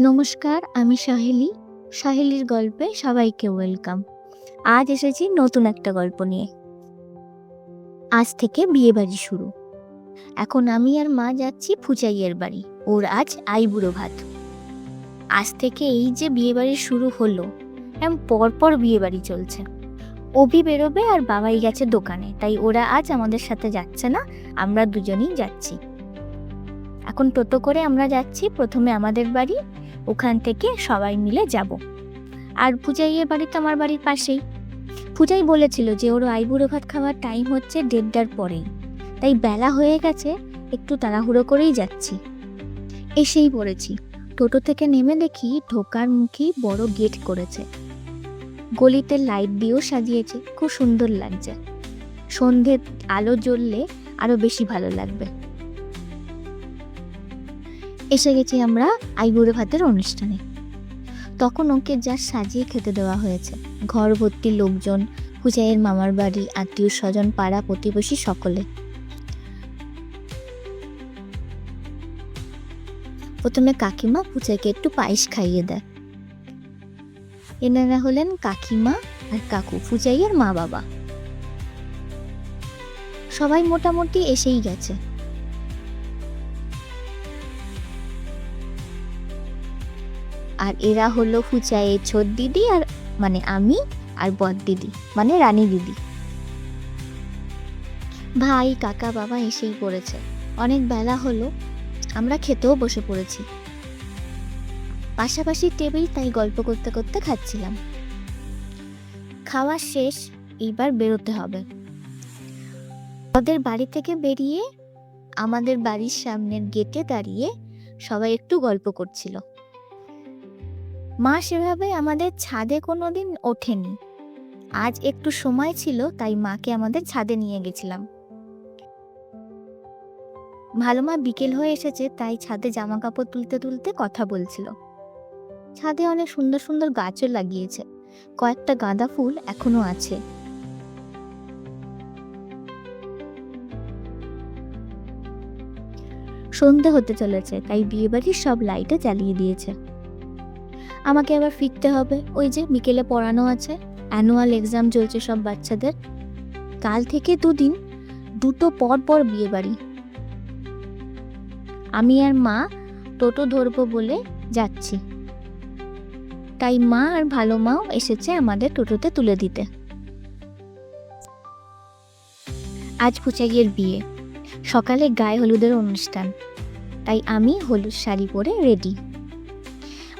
নমস্কার, আমি সাহেলি। সাহেলির গল্পে সবাইকে ওয়েলকাম। আজ এসেছি নতুন একটা গল্প নিয়ে। আজ থেকে বিয়ে বাড়ি শুরু। এখন আমি আর মা যাচ্ছি ফুচাইয়ের বাড়ি। ওর আজ আইবুড়ো ভাত। আজ থেকে এই যে বিয়ে বাড়ি শুরু হলো, এম পরপর বিয়ে বাড়ি চলছে। অভি বেরোবে আর বাবাই গেছে দোকানে, তাই ওরা আজ আমাদের সাথে যাচ্ছে না, আমরা দুজনেই যাচ্ছি। এখন টোটো করে আমরা যাচ্ছি, প্রথমে আমাদের বাড়ি, ওখান থেকে সবাই মিলে যাব। আর পূজাইয়ের বাড়ি তো আমার বাড়ির পাশেই। পূজাই বলেছিল যে ওর আইবুড়ো ভাত খাওয়ার টাইম হচ্ছে দেড়টার পরেই। তাই বেলা হয়ে গেছে, একটু তাড়াহুড়ো করেই যাচ্ছি। এসেই পড়েছি। টোটো থেকে নেমে দেখি ঢোকার মুখেই বড় গেট করেছে। গলিতে লাইট দিয়েও সাজিয়েছে, খুব সুন্দর লাগছে। সন্ধ্যের আলো জ্বললে আরও বেশি ভালো লাগবে। এসে গেছি আমরা আইবুড়ো ভাতের অনুষ্ঠানে। তখন ওকে যা সাজিয়ে খেতে দেওয়া হয়েছে। ঘর ভর্তি লোকজন, পূজাইয়ের মামার বাড়ি, আত্মীয় স্বজন, পাড়া প্রতিবেশী সকলে। প্রথমে কাকিমা পূজাকে একটু পায়েস খাইয়ে দেয়। এনারা হলেন কাকিমা আর কাকু, পূজাইয়ের মা বাবা সবাই মোটামুটি এসেই গেছে। আর এরা হলো ফুচায়ের ছোট দিদি আর মানে আমি আর বদ দিদি মানে রানী দিদি। ভাই, কাকা, বাবা এসেই পড়েছে। অনেক বেলা হলো, আমরা খেতেও বসে পড়েছি। পাশাপাশি টেবিল তাই গল্প করতে করতে খাচ্ছিলাম। খাওয়া শেষ, এইবার বেরোতে হবে। ওদের বাড়ি থেকে বেরিয়ে আমাদের বাড়ির সামনের গেটে দাঁড়িয়ে সবাই একটু গল্প করছিল। মা সেভাবে আমাদের ছাদে কোনো দিন ওঠেনি। আজ একটু সময় ছিল, তাই মাকে আমাদের ছাদে নিয়ে গেছিলাম। ভালো মা বিকেল হয়ে এসেছে, তাই ছাদে জামা কাপড় তুলতে তুলতে কথা বলছিল। ছাদে অনেক সুন্দর সুন্দর গাছও লাগিয়েছে। কয়েকটা গাঁদা ফুল এখনও আছে। সন্ধে হতে চলেছে, তাই বিয়েবাড়ির সব লাইটও জ্বালিয়ে দিয়েছে। আমাকে আবার ফিরতে হবে। ওই যে বিকেলে পড়ানো আছে অ্যানুয়াল এক্সাম চলছে সব বাচ্চাদের। কাল থেকে দুদিন, দুটো পর পর বিয়ে বাড়ি আমি আর মা টোটো ধরবো বলে যাচ্ছি। তাই মা আর ভালো মাও এসেছে আমাদের টোটোতে তুলে দিতে। আজ পুচাইয়ের বিয়ে। সকালে গায়ে হলুদের অনুষ্ঠান। তাই আমি হলুদ শাড়ি পরে রেডি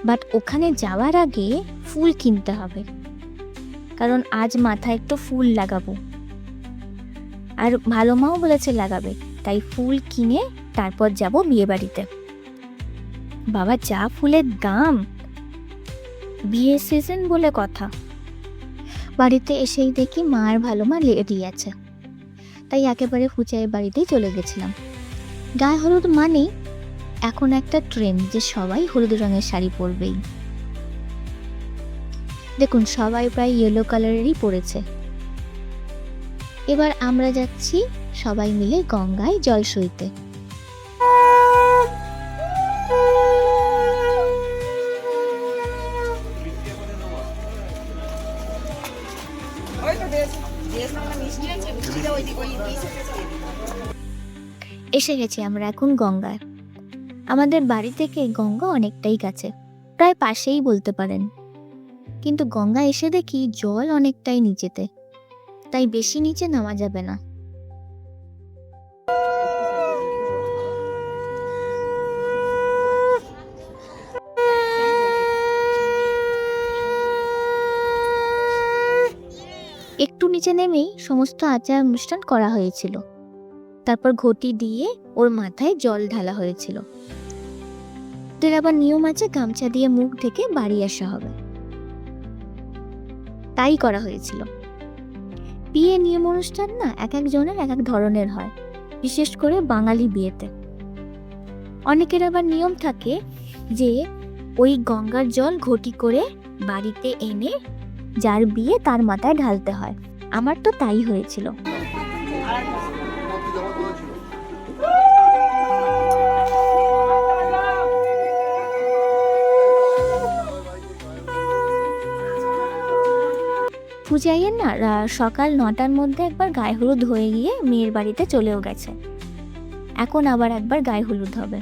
বাট ওখানে যাওয়ার আগে ফুল কিনতে হবে। কারণ আজ মাথায় একটু ফুল লাগাবো। আর ভালো মাও বলেছে লাগাবে, তাই ফুল কিনে তারপর যাব বিয়ে বাড়িতে বাবা, যা ফুলের দাম! বিয়ে সিজন বলে কথা। বাড়িতে এসেই দেখি মা আর ভালো মা রেডি আছে। তাই একেবারে ফুচাইয়ের বাড়িতেই চলে গেছিলাম। গায়ে হলুদ মানেই এখন একটা ট্রেন্ড যে সবাই হলুদ রঙের শাড়ি পরবেই। দেখুন, সবাই প্রায় ইয়েলো কালারেরই পরেছে। এবার আমরা যাচ্ছি সবাই মিলে গঙ্গায় জল সইতে। এসে গেছি আমরা এখন গঙ্গায়। আমাদের বাড়ি থেকে গঙ্গা অনেকটাই কাছে, প্রায় পাশেই বলতে পারেন। কিন্তু গঙ্গা এসে দেখি জল অনেকটাই নিচেতে, তাই বেশি নিচে নামা যাবে না। একটু নিচে নেমেই সমস্ত আচার অনুষ্ঠান করা হয়েছিল। তারপর ঘটি দিয়ে ওর মাথায় জল ঢালা হয়েছিল। ওদের আবার নিয়ম আছে, গামছা দিয়ে মুখ ঢেকে বাড়ি আসা হবে। তাই করা হয়েছিল। বিয়ে নিয়ম অনুষ্ঠান না এক একজনের এক এক ধরনের হয়, বিশেষ করে বাঙালি বিয়েতে। অনেকের আবার নিয়ম থাকে যে ওই গঙ্গার জল ঘটি করে বাড়িতে এনে যার বিয়ে তার মাথায় ঢালতে হয়। আমার তো তাই হয়েছিল। পূজাইয়ের না সকাল নটার মধ্যে একবার গায়ে হলুদ হয়ে গিয়ে মেয়ের বাড়িতে চলেও গেছে। এখন আবার একবার গায়ে হলুদ হবে।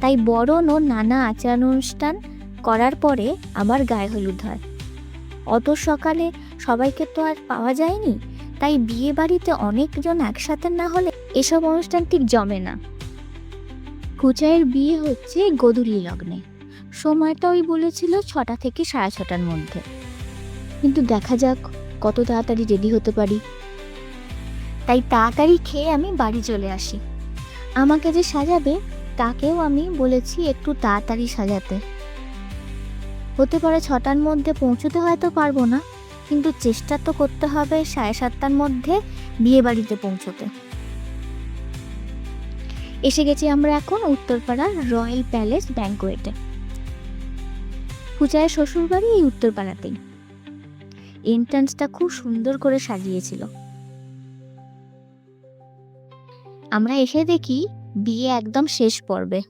তাই বরণ ও নানা আচার অনুষ্ঠান করার পরে আবার গায়ে হলুদ হয়। অত সকালে সবাইকে তো আর পাওয়া যায়নি, তাই বিয়ে বাড়িতে অনেকজন একসাথে না হলে এসব অনুষ্ঠান ঠিক জমে না। কুচাইয়ের বিয়ে হচ্ছে গোধূলি লগ্নে। সময়টা ওই বলেছিল ছটা থেকে সাড়ে ছটার মধ্যে। কিন্তু দেখা যাক কত তাড়াতাড়ি রেডি হতে পারি। তাই তাড়াতাড়ি খেয়ে আমি বাড়ি চলে আসি। আমাকে যে সাজাবে, তাকেও আমি বলেছি একটু তাড়াতাড়ি সাজাতে। হতে পারে ছটার মধ্যে পৌঁছতে হয়তো পারব না, কিন্তু চেষ্টা তো করতে হবে সাড়ে সাতটার মধ্যে বিয়ে বাড়িতে পৌঁছতে। এসে গেছি আমরা এখন উত্তরপাড়ার রয়্যাল প্যালেস ব্যাঙ্কোয়েটে। পূজায় শ্বশুর বাড়ি এই উত্তরপাড়াতেই। এন্ট্রান্সটা খুব সুন্দর করে সাজিয়েছিল। আমরা এসে দেখি বিয়ে একদম শেষ পর্বে।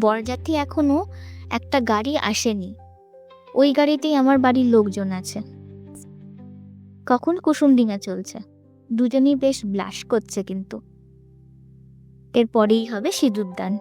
বরযাত্রী এখনও একটা গাড়ি আসেনি। ওই গাড়িতেই আমার বাড়ির লোকজন আছে। কখন কুসুম ডিঙা চলছে? দুজনেই বেশ ব্লাশ করছে কিন্তু। এরপরেই হবে সিঁদুরদান।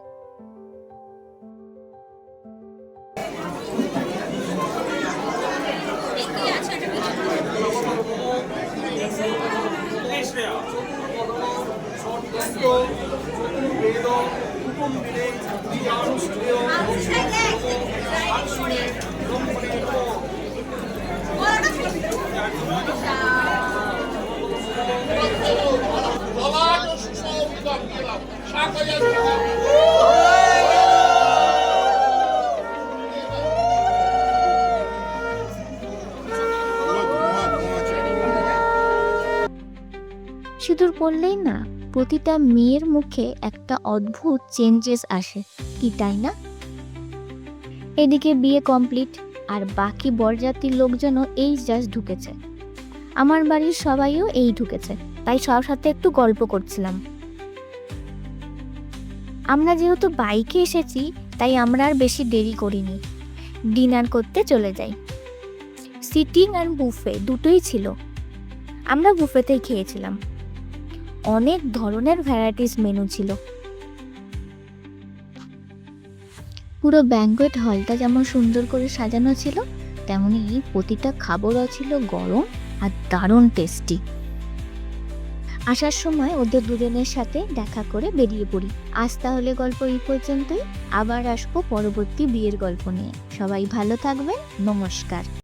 সিঁদুর পড়লেই না, প্রতিটা মেয়ের মুখে একটা অদ্ভুত চেঞ্জেস আসে। কি তাই না? এদিকে বিয়ে কমপ্লিট আর বাকি বরযাত্রীর লোকজনও এই জাস্ট ঢুকেছে। আমার বাড়ির সবাইও এই ঢুকেছে, তাই সবার সাথে একটু গল্প করছিলাম। আমরা যেহেতু বাইকে এসেছি, তাই আমরা আর বেশি দেরি করিনি। ডিনার করতে চলে যাই। সিটিং আর বুফে দুটোই ছিল। আমরা বুফেতেই খেয়েছিলাম। অনেক ধরনের ভ্যারাইটিস মেনু ছিল। পুরো ব্যাঙ্কোয়েট হলটা যেমন সুন্দর করে সাজানো ছিল তেমনই প্রতিটা খাবারও ছিল গরম আর দারুণ টেস্টি। আসার সময় ওদের দুজনের সাথে দেখা করে বেরিয়ে পড়ি। আজ তাহলে গল্প এই পর্যন্তই। আবার আসব পরবর্তী বিয়ের গল্প নিয়ে। সবাই ভালো থাকবেন। নমস্কার।